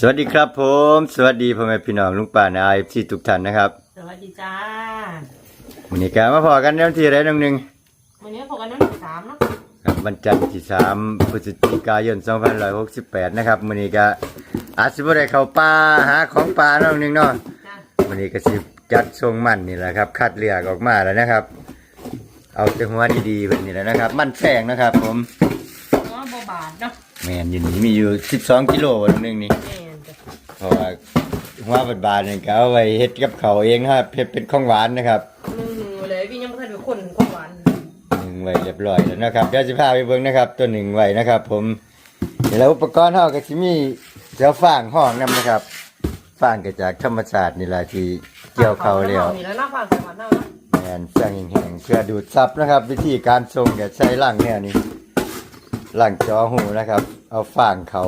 สวัสดีครับผม สวัสดีพ่อแม่พี่น้องลุงป้านาไอที่ทุกท่านนะครับสวัสดีจ้าวันนี้ก็มาพอกันในวันที่อะไรน้องหนึ่งวันนี้พบกันน้ำสามเนาะครับวันจันทร์ที่สามพฤศจิกายน2568นะครับวันนี้ก็อาจจะบ่ได้เข้าป่าหาของป่าน้องหนึ่งเนาะจ้าวันนี้ก็สิจัดทรงมันนี่แหละครับคัดเลือกออกมาแล้วนะครับ เอาแต่หัวดีๆแบบนี้แหล้วนะครับ มันแฝงนะครับ ผมหัวบบบาทเนาะแมนอยู่นี่มีอยู่12กิโลน้องหนึ่งนี่แม่นจ้ะ เพราะว่าหัวบาดๆนี่ก็เอาไว้เฮ็ดกับเขาวเองนะครับเฮ็ดเป็นของหวานนะครับหนึ่งหนึ่งเลยพี่ยังไม่ทันเป็นคนความหวานหนึ่งไว้เรียบร้อยแล้วนะครับเดี๋ยวจะพาไปเบิ่งนะครับ ตัวหนึ่งไว้นะครับ ผมเดี๋ยวแล้วอุปกรณ์เฮาก็สิมีเจ้าฟางห้องนํนะครับฟางก็จากธรรมชาตินี่แหละที่เกี่ยวเขาแล้วนี่แล้วน่าฟังสวรรค์เนาะแม่นฟางแห้งๆเพื่อดูดซับนะครับ วิธีการทรงก็ใช้ล่างแนวนี้ล่างจอหูนะครับ เอาฟางเขา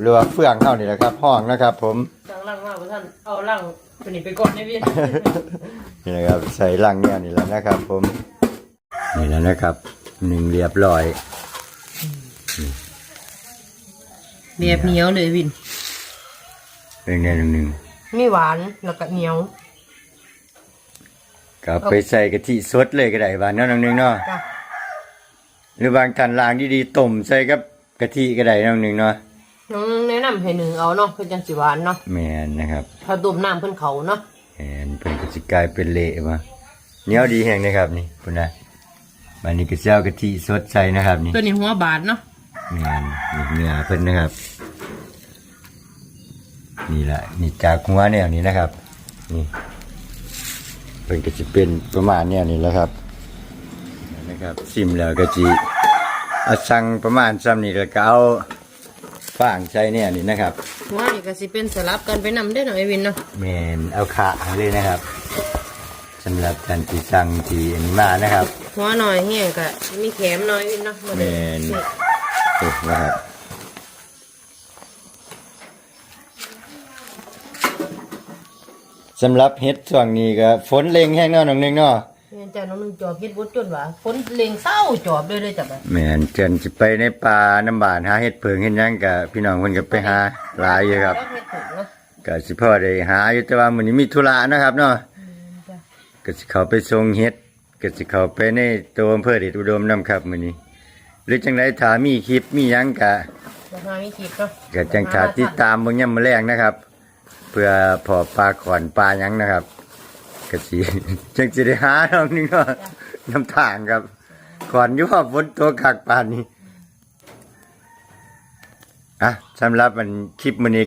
หรือว่าเฟืองเฮานี่แหละครับ ห้องนะครับ ผมดังล่างมากกว่าท่านเอาล่างตัวนี้ไปก่อนนะพี่นี่นะครับใส่ล่างแนวนี่แหละนะครับ ผม นี่แล้วนะครับหนึ่งเรียบร้อยแบบเหนียวเลยวินเป็นไงหนึ่งหนึ่งมีหวานแล้วก็เหนียวก็เอาไปใส่กะทิสดเลยก็ได้บ้านเนาะน้องหนึ่งเนาะจ้ะหรือบางท่านล้างดีๆต้มใส่กับกะทิก็ได้น้องหนึ่งเนาะ น้องแนะนำให้หนึ่งเอาเนาะเพื่อจังสิหวานเนาะแมนนะครับถ้าต้มน้ำเพิ่นเขาเนาะแมนเป็นกสิกลายเป็นเละมาเหนียวดีแห้งนะครับนี่คุณนะบันนี้ก็จะเอากะทิสดใส่นะครับนี่ตัวนี้หัวบาทเนาะแมนนี่เนื้อเพิ่นนะครับ นี่แหละนี่จากหัวแนวนี้นะครับ นี่เป็นก็จะเป็นประมาณเนี้ยนี่แหละครับนะครับซิมแล้วก็จีเอาสั่งประมาณซ้ำนี่แล้วก็เอา ฟางใส่เนี่ยนี่นะครับหัวนี่ก็สิเป็นสลับกันไปนำได้หน่อยวินเนาะแมนเอาขาให้เลยนะครับสำหรับการที่สั่งที่อันนี้มานะครับ หัวหน่อยแห้งก็มีแขมหน่อยวินเนาะาเลยแม่นนี่นะครับสำหรับเฮ็ดช่วงนี้ก็ฝนเล็งแห้งเนาะน้องหนึงเนาะ แม่นจ้าน้องหนึงจอบเฮ็ดบดจนว่าฝนเลงเศร้าจอบเลยเลยจ้ะบัดแม่นเจนสิไปในป่าน้ำบานหาเห็ดเพิงเห็ดหยังกะพี่น้องเพิ่นก็ไปหาหลายอยู่ครับแล้วเฮ็ดถูกเนาะก็สิพ่อได้หาอยู่แต่ว่ามื้อนี้มีธุระนะครับเนาะจ้ะก็สิเข้าไปส่งเฮ็ดก็สิเข้าไปในตัวอำเภอเดชอุดมนํครับมื้อนี้ หรือจังไดถ้ามีคลิปมีหยังกะจะมามีคลิปเนาะก็จังขาติดตามเบิ่งยามมื้อแรงนะครับ เพื่อพอปลาขอนปลาหยังนะครับ กะชีจังสิได้หาน้องนึงก็น้ำทางครับขอนอยู่ว่าฝนตกคักป่านนี้อะสำหรับมันคลิปมื้อนี้